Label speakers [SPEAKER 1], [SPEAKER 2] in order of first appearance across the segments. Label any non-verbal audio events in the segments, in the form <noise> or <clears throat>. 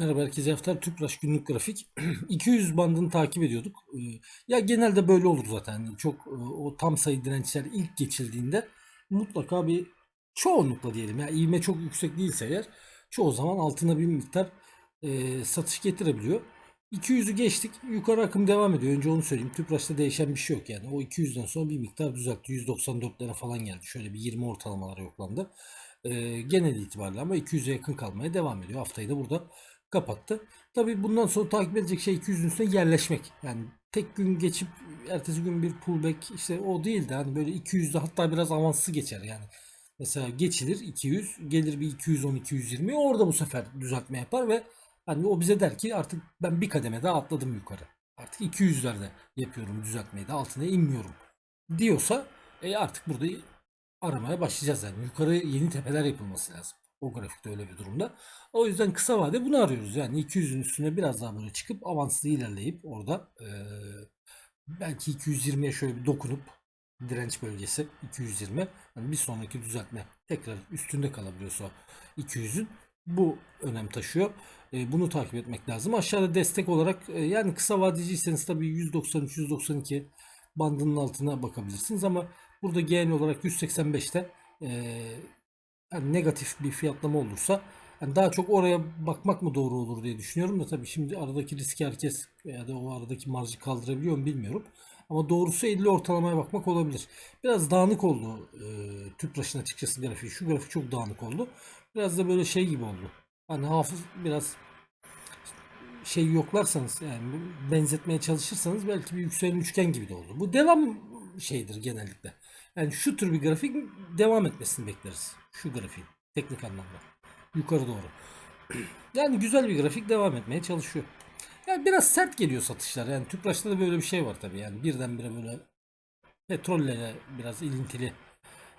[SPEAKER 1] Merhaba herkese hafta Tüpraş günlük grafik. <clears throat> 200 bandını takip ediyorduk. Ee, Ya genelde böyle olur zaten. Çok e, o tam sayı dirençler ilk geçildiğinde mutlaka bir çoğunlukla diyelim. Yani ivme çok yüksek değilse eğer çoğu zaman altına bir miktar e, satış getirebiliyor. 200'ü geçtik. Yukarı akım devam ediyor. Önce onu söyleyeyim. Tüpraş'ta değişen bir şey yok yani. O 200'den sonra bir miktar düzeltti. 194'lere falan geldi. Şöyle bir 20 ortalamalara yoklandı. Ee, genel itibariyle ama 200'e yakın kalmaya devam ediyor. Haftayı da burada kapattı. Tabii bundan sonra takip edecek şey 200'ün üstüne yerleşmek. Yani tek gün geçip ertesi gün bir pullback işte o değil de hani böyle 200'de hatta biraz avanslı geçer yani. Mesela geçilir 200, gelir bir 210 220 orada bu sefer düzeltme yapar ve hani o bize der ki artık ben bir kademe daha atladım yukarı. Artık 200'lerde yapıyorum düzeltmeyi de altına inmiyorum diyorsa e artık burada aramaya başlayacağız yani. Yukarı yeni tepeler yapılması lazım. O grafikte öyle bir durumda. O yüzden kısa vade bunu arıyoruz. Yani 200'ün üstüne biraz daha böyle çıkıp avanslı ilerleyip orada eee, belki 220'ye şöyle bir dokunup direnç bölgesi 220 hani bir sonraki düzeltme tekrar üstünde kalabiliyorsa 200'ün bu önem taşıyor. E, bunu takip etmek lazım. Aşağıda destek olarak e, yani kısa vadeciyseniz tabii 193 192 bandının altına bakabilirsiniz ama burada genel olarak 185'te e, yani negatif bir fiyatlama olursa yani daha çok oraya bakmak mı doğru olur diye düşünüyorum da tabii şimdi aradaki riski herkes ya da o aradaki marjı kaldırabiliyor mu bilmiyorum. Ama doğrusu 50 ortalamaya bakmak olabilir. Biraz dağınık oldu e, Tüpraş'ın açıkçası grafiği. Şu grafik çok dağınık oldu. Biraz da böyle şey gibi oldu. Hani hafız biraz şey yoklarsanız yani benzetmeye çalışırsanız belki bir yükselen üçgen gibi de oldu. Bu devam şeydir genellikle. Yani şu tür bir grafik devam etmesini bekleriz. Şu grafiğin teknik anlamda. Yukarı doğru. <clears throat> Yani güzel bir grafik devam etmeye çalışıyor. Yani biraz sert geliyor satışlar. Yani Tüpraş'ta da böyle bir şey var tabii. Yani birdenbire böyle petrolle biraz ilintili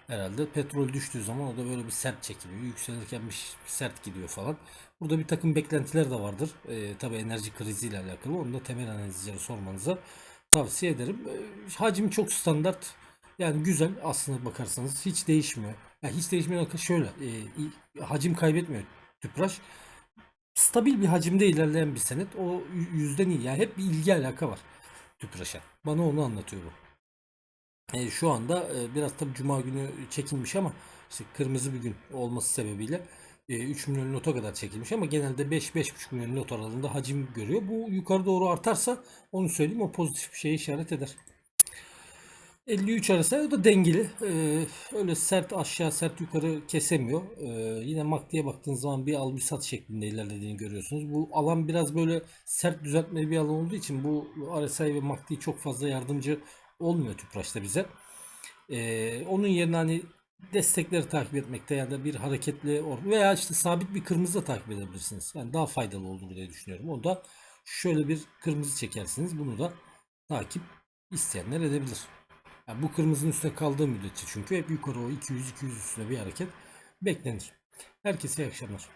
[SPEAKER 1] herhalde. Petrol düştüğü zaman o da böyle bir sert çekiliyor. Yükselirken bir sert gidiyor falan. Burada bir takım beklentiler de vardır. Ee, tabii enerji kriziyle alakalı. Onu da temel analizleri sormanıza tavsiye ederim. Ee, hacim çok standart. Yani güzel aslında bakarsanız hiç değişmiyor. Yani hiç değişmiyor. Şöyle e, hacim kaybetmiyor Tüpraş. Stabil bir hacimde ilerleyen bir senet. O yüzden iyi. Yani hep bir ilgi alaka var Tüpraş'a. Bana onu anlatıyor bu. E, şu anda e, biraz tabii cuma günü çekilmiş ama işte kırmızı bir gün olması sebebiyle e, 3 milyon lota kadar çekilmiş ama genelde 5-5,5 milyon lot aralığında hacim görüyor. Bu yukarı doğru artarsa onu söyleyeyim o pozitif bir şeye işaret eder. 53 arası o da dengeli. Ee, öyle sert aşağı sert yukarı kesemiyor. Ee, yine MACD'ye baktığınız zaman bir al bir sat şeklinde ilerlediğini görüyorsunuz. Bu alan biraz böyle sert düzeltmeli bir alan olduğu için bu RSI ve MACD çok fazla yardımcı olmuyor Tüpraş'ta bize. Ee, onun yerine hani destekleri takip etmekte ya da bir hareketli veya işte sabit bir kırmızı da takip edebilirsiniz. Yani daha faydalı olur diye düşünüyorum. O da şöyle bir kırmızı çekersiniz. Bunu da takip isteyenler edebilir. Yani bu kırmızının üstüne kaldığı müddetçe çünkü hep yukarı o 200-200 üstüne bir hareket beklenir. Herkese iyi akşamlar.